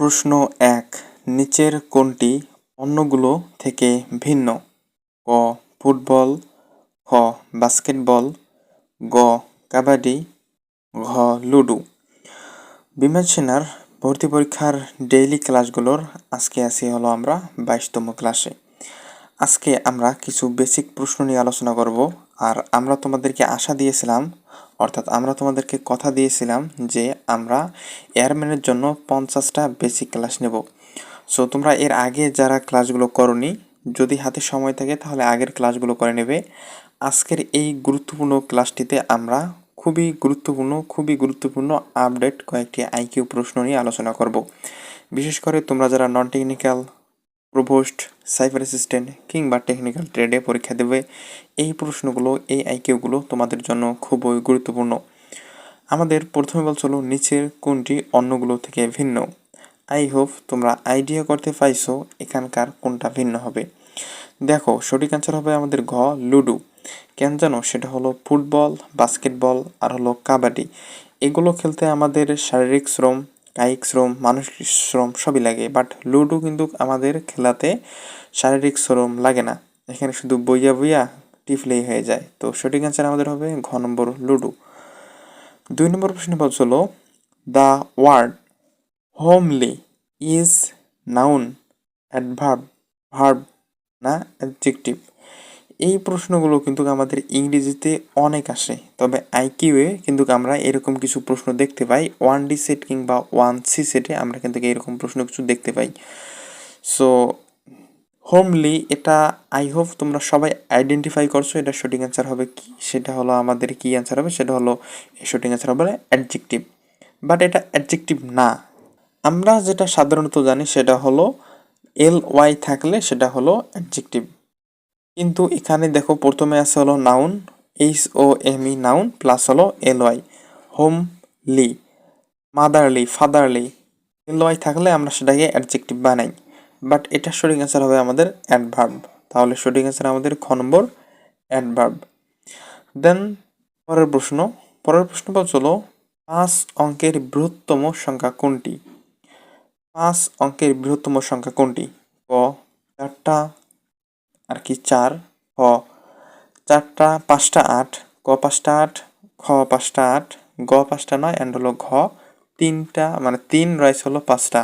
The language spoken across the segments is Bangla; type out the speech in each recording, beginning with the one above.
প্রশ্ন এক, নিচের কোনটি অন্যগুলো থেকে ভিন্ন? ক, ফুটবল, খ, বাস্কেটবল, গ, কাবাডি, ঘ, লুডু। বিমান সেনার ভর্তি পরীক্ষার ডেইলি ক্লাসগুলোর আজকে আসি হলো আমরা বাইশতম ক্লাসে। আজকে আমরা কিছু বেসিক প্রশ্ন নিয়ে আলোচনা করব। আর আমরা তোমাদেরকে আশা দিয়েছিলাম, অর্থাৎ আমরা তোমাদেরকে কথা দিয়েছিলাম যে আমরা এয়ারম্যানের জন্য পঞ্চাশটা বেসিক ক্লাস নেব। সো তোমরা এর আগে যারা ক্লাসগুলো করনি, যদি হাতে সময় থাকে তাহলে আগের ক্লাসগুলো করে নেবে। আজকের এই গুরুত্বপূর্ণ ক্লাসটিতে আমরা খুবই গুরুত্বপূর্ণ খুবই গুরুত্বপূর্ণ আপডেট কয়েকটি আইকিউ প্রশ্ন নিয়ে আলোচনা করব। বিশেষ করে তোমরা যারা non technical provost cyber assistant কিংবা টেকনিক্যাল ট্রেডে পরীক্ষা দেবে, এই প্রশ্নগুলো, এই আইকিউগুলো তোমাদের জন্য খুবই গুরুত্বপূর্ণ। আমাদের প্রথমে বলছিল নিচের কোনটি অন্যগুলো থেকে ভিন্ন? আই হোপ তোমরা আইডিয়া করতে পাইছো, এখানকার কোনটা ভিন্ন হবে। দেখো, সঠিক অ্যান্সার হবে আমাদের ঘ, লুডু। কেন জানো, সেটা হলো ফুটবল, বাস্কেটবল আর হলো কাবাডি। এগুলো খেলতে আমাদের শারীরিক শ্রম কায়িক শ্রম, মানসিক শ্রম সবই লাগে বাট লুডো কিন্তু আমাদের খেলাতে শারীরিক শ্রম লাগে না। এখানে শুধু বইয়া বইয়া টিফলেই হয়ে যায়। তো সঠিক অ্যান্সার আমাদের হবে ঘ নম্বর লুডো। দুই নম্বর প্রশ্ন বলছিল the word homely is noun adverb verb না অ্যাডজেক্টিভ এই প্রশ্নগুলো কিন্তু আমাদের ইংরেজিতে অনেক আসে, তবে আইকিউয়ে কিন্তু আমরা এরকম কিছু প্রশ্ন দেখতে পাই। ওয়ান ডি সেট কিংবা ওয়ান সি সেটে আমরা কিন্তু এরকম প্রশ্ন কিছু দেখতে পাই। সো হোমলি এটা আই হোপ তোমরা সবাই আইডেন্টিফাই করছ, এটা শুটিং অ্যান্সার হবে কি, সেটা হলো আমাদের কি অ্যান্সার হবে, সেটা হলো সঠিক অ্যান্সার হবে অ্যাডজেক্টিভ বাট এটা অ্যাডজেক্টিভ না। আমরা যেটা সাধারণত জানি সেটা হলো এল ওয়াই থাকলে সেটা হলো অ্যাডজেক্টিভ কিন্তু এখানে দেখো প্রথমে আছে হলো noun H O M E noun plus হলো L Y homely motherly fatherly L Y থাকলে আমরা সেটাকে অ্যাডজেক্টিভ বানাই। বাট এটা সঠিক অ্যান্সার হবে আমাদের অ্যাডভার্ব তাহলে সঠিক অ্যান্সার আমাদের খ নম্বর অ্যাডভার্ব দেন পরের প্রশ্ন পরের প্রশ্ন বলছিল পাঁচ অঙ্কের বৃহত্তম সংখ্যা কোনটি? পাঁচ অঙ্কের বৃহত্তম সংখ্যা কোনটি? ক, চারটা আর কি চার, খ। চারটা, পাঁচটা, আট। ক পাঁচটা, আট। খ, পাঁচটা, আট। গ, পাঁচটা নয় অ্যান্ড হলো ঘ। তিনটা মানে তিন রয়েছে হলো পাঁচটা।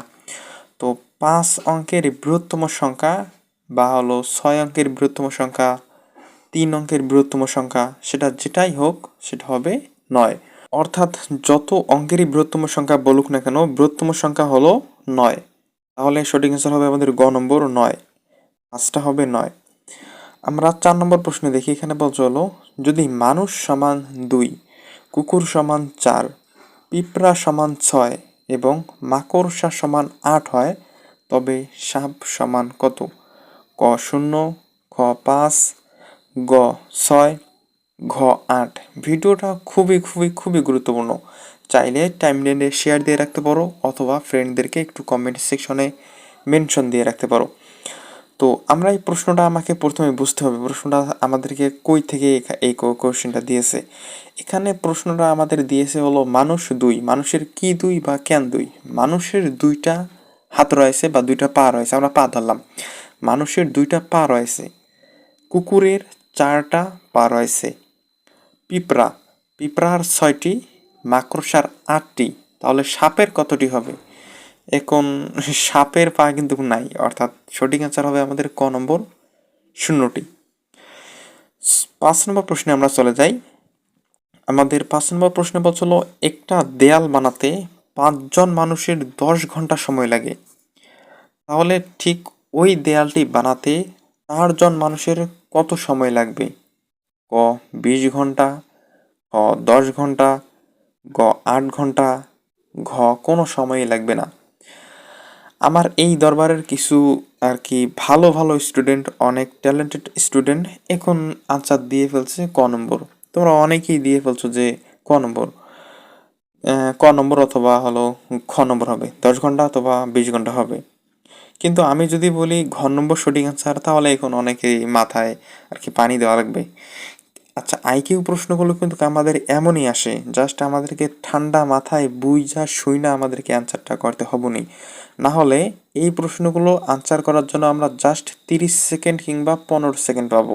তো পাঁচ অঙ্কের বৃহত্তম সংখ্যা বা হলো ছয় অঙ্কের বৃহত্তম সংখ্যা, তিন অঙ্কের বৃহত্তম সংখ্যা, সেটা যেটাই হোক, সেটা হবে নয়। অর্থাৎ যত অঙ্কেরই বৃহত্তম সংখ্যা বলুক না কেন, বৃহত্তম সংখ্যা হলো নয়। তাহলে সঠিক অ্যান্সার হবে আমাদের গ নম্বর নয়। পাঁচটা হবে নয়। আমরা চার নম্বর প্রশ্নে দেখি, এখানে বলছে হলো, যদি মানুষ সমান দুই, কুকুর সমান চার, পিঁপড়া সমান ছয় এবং মাকড়সা সমান আট হয়, তবে সাপ সমান কত? ক শূন্য, খ পাঁচ, গ ছয়, ঘ আট। ভিডিওটা খুবই খুবই খুবই গুরুত্বপূর্ণ। চাইলে টাইমলাইনে শেয়ার দিয়ে রাখতে পারো অথবা ফ্রেন্ডদেরকে একটু কমেন্ট সেকশনে মেনশন দিয়ে রাখতে পারো। তো আমরা এই প্রশ্নটা আমাকে প্রথমে বুঝতে হবে। প্রশ্নটা আমাদেরকে কই থেকে এই কোশ্চেনটা দিয়েছে? এখানে প্রশ্নটা আমাদের দিয়েছে হলো মানুষ দুই। মানুষের কি দুই বা কেন দুই? মানুষের দুইটা হাত রয়েছে বা দুইটা পা রয়েছে, আমরা পা ধরলাম। মানুষের দুইটা পা রয়েছে, কুকুরের চারটা পা রয়েছে, পিঁপড়া। পিঁপড়ার ছয়টি, মাকড়সার আটটি। তাহলে সাপের কতটি হবে? এখন সাপের পা কিন্তু নাই, অর্থাৎ সঠিক অ্যান্সার হবে আমাদের ক নম্বর শূন্যটি। পাঁচ নম্বর প্রশ্নে আমরা চলে যাই। আমাদের পাঁচ নম্বর প্রশ্নে বলছিল, একটা দেয়াল বানাতে পাঁচজন মানুষের দশ ঘণ্টা সময় লাগে। তাহলে ঠিক ওই দেয়ালটি বানাতে চারজন মানুষের কত সময় লাগবে? ক, বিশ ঘণ্টা ক দশ ঘণ্টা, গ, আট ঘণ্টা, ঘ, কোনো সময়ই লাগবে না। আমার এই দরবারের কিছু আর কি ভালো ভালো স্টুডেন্ট অনেক ট্যালেন্টেড স্টুডেন্ট এখন আনসার দিয়ে ফেলছে ক নম্বর। তোমরা অনেকেই দিয়ে ফেলছো যে ক নম্বর। ক নম্বর অথবা হলো খ নম্বর হবে, দশ ঘণ্টা অথবা বিশ ঘণ্টা হবে। কিন্তু আমি যদি বলি ঘ নম্বর সঠিক অ্যান্সার তাহলে এখন অনেকেই মাথায় আর কি পানি দেওয়া লাগবে। আচ্ছা আইকিউ প্রশ্নগুলো কিন্তু আমাদের এমনই আসে জাস্ট আমাদেরকে ঠান্ডা মাথায় বুঝা শুই না আমাদেরকে অ্যান্সারটা করতে হবনি। না হলে এই প্রশ্নগুলো আনসার করার জন্য আমরা জাস্ট তিরিশ সেকেন্ড কিংবা পনেরো সেকেন্ড পাবো।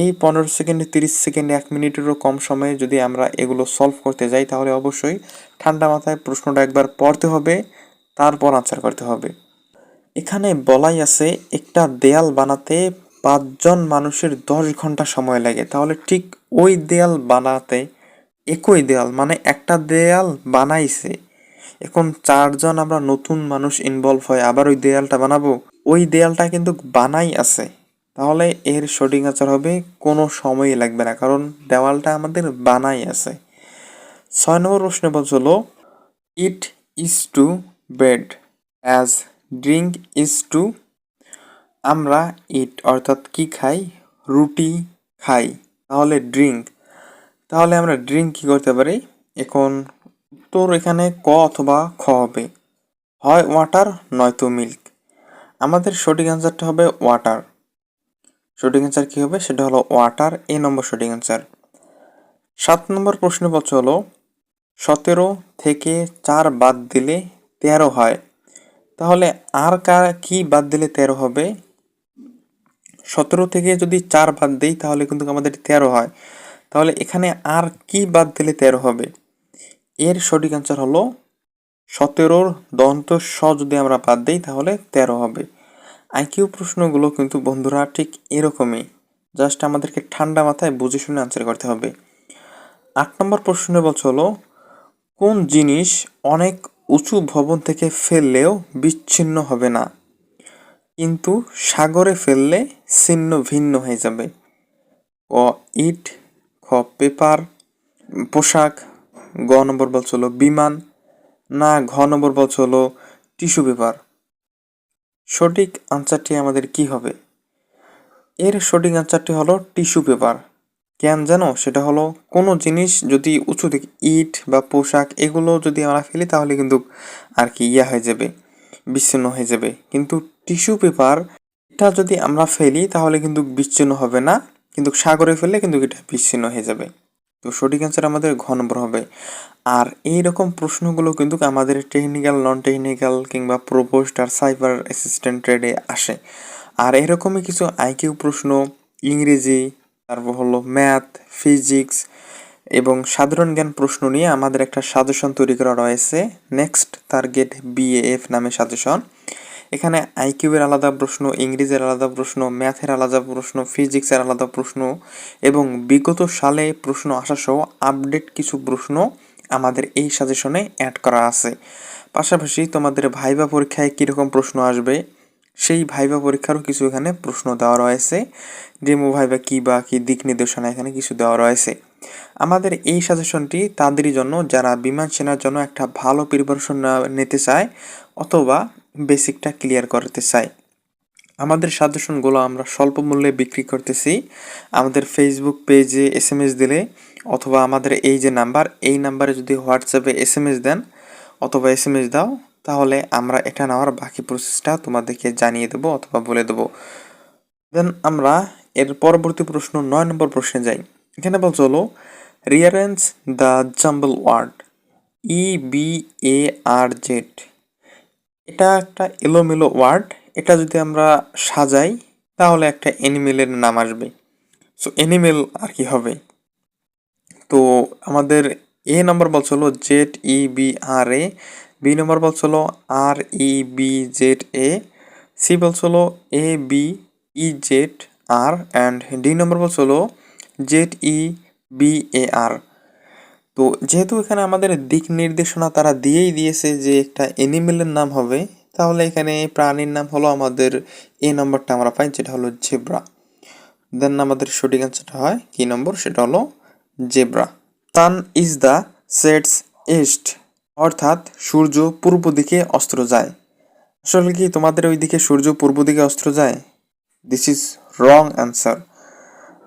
এই পনেরো সেকেন্ড তিরিশ সেকেন্ড এক মিনিটেরও কম সময়ে যদি আমরা এগুলো সলভ করতে যাই, তাহলে অবশ্যই ঠান্ডা মাথায় প্রশ্নটা একবার পড়তে হবে, তারপর আনসার করতে হবে। এখানে বলাই আছে, একটা দেয়াল বানাতে পাঁচজন মানুষের দশ ঘণ্টা সময় লাগে। তাহলে ঠিক ওই দেয়াল বানাতে, একই দেয়াল মানে একটা দেয়াল বানাইছে। এখন চারজন আমরা নতুন মানুষ ইনভলভ হয় আবার ওই দেয়ালটা বানাবো। ওই দেয়ালটা কিন্তু বানাই আছে। তাহলে এর সঠিক আচার হবে, কোনো সময়ই লাগবে না, কারণ দেওয়ালটা আমাদের বানাই আছে। ছয় নম্বর প্রশ্ন বলছিল eat is to bed as drink is to আমরা ইট অর্থাৎ কি খাই? রুটি খাই। তাহলে ড্রিঙ্ক তাহলে আমরা ড্রিঙ্ক কি করতে পারি? এখন উত্তর এখানে ক অথবা খ হবে। হয় ওয়াটার নয়তো মিল্ক আমাদের সঠিক অ্যান্সারটা হবে ওয়াটার সঠিক অ্যান্সার কী হবে? সেটা হলো ওয়াটার এ নম্বর সঠিক অ্যান্সার সাত নম্বর প্রশ্ন বলছে হলো, সতেরো থেকে চার বাদ দিলে তেরো হয়। তাহলে আর কার কি বাদ দিলে তেরো হবে? সতেরো থেকে যদি চার বাদ দিই, তাহলে কিন্তু আমাদের তেরো হয়। তাহলে এখানে আর কি বাদ দিলে তেরো হবে? এর সঠিক অ্যান্সার হলো, সতেরোর দন্ত স যদি আমরা বাদ দিই, তাহলে তেরো হবে। আইকিউ প্রশ্নগুলো কিন্তু বন্ধুরা ঠিক এরকমই। জাস্ট আমাদেরকে ঠান্ডা মাথায় বুঝে শুনে আনসার করতে হবে। আট নম্বর প্রশ্ন বলছে হলো, কোন জিনিস অনেক উঁচু ভবন থেকে ফেললেও বিচ্ছিন্ন হবে না? কিন্তু সাগরে ফেললে ছিন্ন ভিন্ন হয়ে যাবে। ক, ইট, খ, পেপার, পোশাক, গ নম্বর বলছে হলো বিমান, না, ঘ নম্বর বলছে হলো টিস্যু পেপার। সঠিক আনসারটি আমাদের কি হবে? এর সঠিক আনসারটি হলো টিস্যু পেপার। কেন জানো? সেটা হলো কোনো জিনিস যদি উঁচু থেকে ইট বা পোশাক এগুলো যদি আমরা ফেলি তাহলে কিন্তু আর কি ইয়া হয়ে যাবে, বিচ্ছিন্ন হয়ে যাবে। কিন্তু টিস্যু পেপার এটা যদি আমরা ফেলি, তাহলে কিন্তু বিচ্ছিন্ন হবে না। কিন্তু সাগরে ফেললে কিন্তু এটা বিচ্ছিন্ন হয়ে যাবে। তো সঠিক অ্যান্সার আমাদের ঘ হবে। আর এই রকম প্রশ্নগুলো কিন্তু আমাদের টেকনিক্যাল নন টেকনিক্যাল কিংবা প্রোপোস্ট আর সাইবার অ্যাসিস্ট্যান্ট ট্রেডে আসে। আর এরকমই কিছু আইকিউ প্রশ্ন, ইংরেজি, তারপর হলো ম্যাথ ফিজিক্স এবং সাধারণ জ্ঞান প্রশ্ন নিয়ে আমাদের একটা সাজেশন তৈরি করা রয়েছে। নেক্সট টার্গেট বিএএফ নামে সাজেশন এখানে আইকিউয়ের আলাদা প্রশ্ন, ইংরেজির আলাদা প্রশ্ন, ম্যাথের আলাদা প্রশ্ন, ফিজিক্সের আলাদা প্রশ্ন এবং বিগত সালে প্রশ্ন আসা সহ আপডেট কিছু প্রশ্ন আমাদের এই সাজেশনে অ্যাড করা আছে। পাশাপাশি তোমাদের ভাইবা পরীক্ষায় কীরকম প্রশ্ন আসবে, সেই ভাইবা পরীক্ষারও কিছু এখানে প্রশ্ন দেওয়া রয়েছে। ডেমো ভাইবা কী বা কী দিক নির্দেশনা এখানে কিছু দেওয়া রয়েছে। আমাদের এই সাজেশনটি তাদেরই জন্য, যারা বিমান সেনার জন্য একটা ভালো প্রিপারেশন নিতে চায় অথবা বেসিকটা ক্লিয়ার করতে চাই। আমাদের সাজেশনগুলো আমরা স্বল্প মূল্যে বিক্রি করতেছি। আমাদের ফেসবুক পেজে এস এম এস দিলে অথবা আমাদের এই যে নাম্বার এই নাম্বারে যদি হোয়াটসঅ্যাপে এস এম এস দেন অথবা এস এম এস দাও, তাহলে আমরা এটা নেওয়ার বাকি প্রসেসটা তোমাদেরকে জানিয়ে দেবো অথবা বলে দেবো। দেন আমরা এর পরবর্তী প্রশ্ন নয় নম্বর প্রশ্নে যাই। এখানে বলছে হলো rearrange the jumble word E B A R Z এটা একটা এলোমেলো ওয়ার্ড, এটা যদি আমরা সাজাই, তাহলে একটা অ্যানিমেলের নাম আসবে। সো অ্যানিমেল আর কি হবে? তো আমাদের এ নম্বর বলছিল Z E B R A B নম্বর বলছিল R E B Z A C বলছিল A B E Z R and D নম্বর বলছিল জেড ই বি এ আর তো যেহেতু এখানে আমাদের দিক নির্দেশনা তারা দিয়েই দিয়েছে যে একটা অ্যানিমেলের নাম হবে, তাহলে এখানে প্রাণীর নাম হলো আমাদের এ নম্বরটা আমরা পাই, যেটা হলো জেব্রা। দেন আমাদের সঠিক অ্যান্সারটা হয় কি নম্বর? সেটা হলো zebra. Sun is the sets east, অর্থাৎ সূর্য পূর্ব দিকে অস্ত্র যায়। আসলে কি তোমাদের ওই দিকে সূর্য পূর্ব দিকে অস্ত্র যায়? This is wrong answer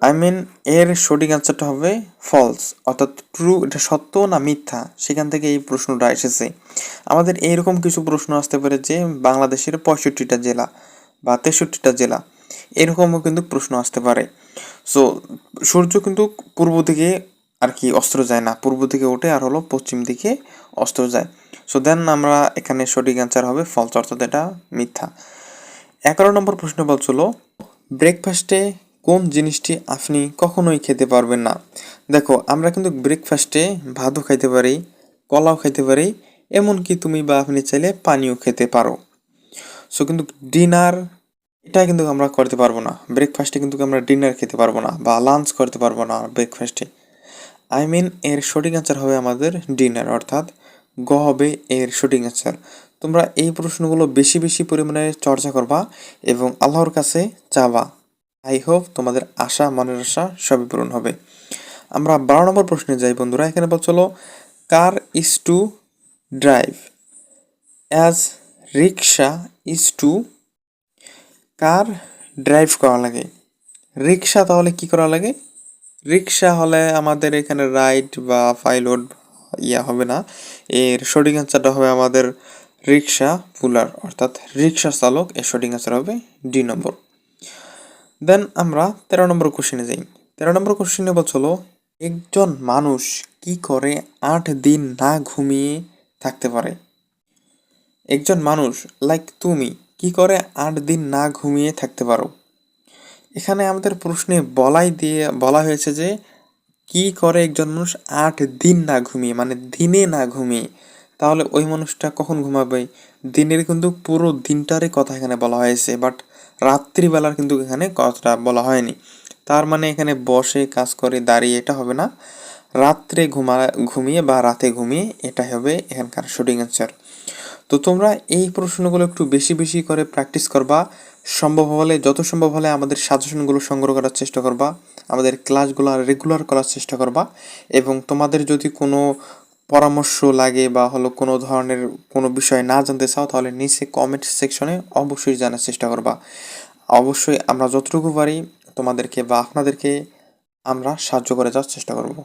I mean এর সঠিক অ্যান্সারটা হবে ফলস অর্থাৎ ট্রু এটা সত্য না মিথ্যা? সেখান থেকে এই প্রশ্নটা এসেছে। আমাদের এইরকম কিছু প্রশ্ন আসতে পারে যে বাংলাদেশের পঁয়ষট্টিটা জেলা বা তেষট্টিটা জেলা, এরকমও কিন্তু প্রশ্ন আসতে পারে। সো সূর্য কিন্তু পূর্ব দিকে আর কি অস্ত্র যায় না। পূর্ব দিকে ওঠে আর হলো পশ্চিম দিকে অস্ত্র যায়। সো দেন আমরা এখানে সঠিক অ্যান্সার হবে ফলস অর্থাৎ এটা মিথ্যা। এগারো নম্বর প্রশ্ন বলছিল ব্রেকফাস্টে কোন জিনিসটি আপনি কখনোই খেতে পারবেন না। দেখো, আমরা কিন্তু ব্রেকফাস্টে ভাতও খাইতে পারি, কলাও খাইতে পারি, এমনকি তুমি বা আপনি চাইলে পানিও খেতে পারো। সো কিন্তু ডিনার এটা কিন্তু আমরা করতে পারব না। ব্রেকফাস্টে কিন্তু আমরা ডিনার খেতে পারব না বা লাঞ্চ করতে পারব না ব্রেকফাস্টে আই মিন এর সঠিক অ্যান্সার হবে আমাদের ডিনার অর্থাৎ গ হবে এর সঠিক অ্যান্সার তোমরা এই প্রশ্নগুলো বেশি বেশি পরিমাণে চর্চা করবা এবং আল্লাহর কাছে চাবা। আই হোপ তোমাদের আশা, মনের আশা সবই পূরণ হবে। আমরা বারো নম্বর প্রশ্নে যাই বন্ধুরা, এখানে বলছিল car is to drive? As rickshaw is to, car drive করা লাগে? রিক্সা তাহলে কি করা লাগে? রিক্সা হলে আমাদের এখানে রাইড বা পাইলট ইয়া হবে না। এর সঠিক অ্যান্সারটা হবে আমাদের রিক্সা পুলার, অর্থাৎ রিক্সা চালক, এর সঠিক অ্যান্সার হবে ডি নম্বর। দেন আমরা তেরো নম্বর কোশ্চেনে যাই। তেরো নম্বর কোশ্চেনে বলছিল একজন মানুষ কি করে আট দিন না ঘুমিয়ে থাকতে পারে? একজন মানুষ লাইক তুমি কি করে আট দিন না ঘুমিয়ে থাকতে পারো? এখানে আমাদের প্রশ্নে বলাই দিয়ে, বলা হয়েছে যে, কি করে একজন মানুষ আট দিন না ঘুমিয়ে মানে দিনে না ঘুমিয়ে, তাহলে ওই মানুষটা কখন ঘুমাবে? দিনের কিন্তু পুরো দিনটারই কথা এখানে বলা হয়েছে বাট রাত্রিবেলার কিন্তু এখানে কথাটা বলা হয়নি। তার মানে এখানে বসে কাজ করে দাঁড়িয়ে এটা হবে না। রাত্রে ঘুমা ঘুমিয়ে বা রাতে ঘুমিয়ে এটা হবে এখানকার শুটিং অ্যান্সার তো তোমরা এই প্রশ্নগুলো একটু বেশি বেশি করে প্র্যাকটিস করবা। সম্ভব হলে, যত সম্ভব হলে আমাদের সাজেশনগুলো সংগ্রহ করার চেষ্টা করবা। আমাদের ক্লাসগুলো রেগুলার করার চেষ্টা করবা। এবং তোমাদের যদি কোনো পরামর্শ লাগে বা হলো কোনো ধরনের কোনো বিষয় না জানতে চাও, তাহলে নিচে কমেন্ট সেকশনে অবশ্যই জানার চেষ্টা করবা। অবশ্যই আমরা যতটুকু পারি তোমাদেরকে বা আপনাদেরকে আমরা সাহায্য করে যাওয়ার চেষ্টা করব।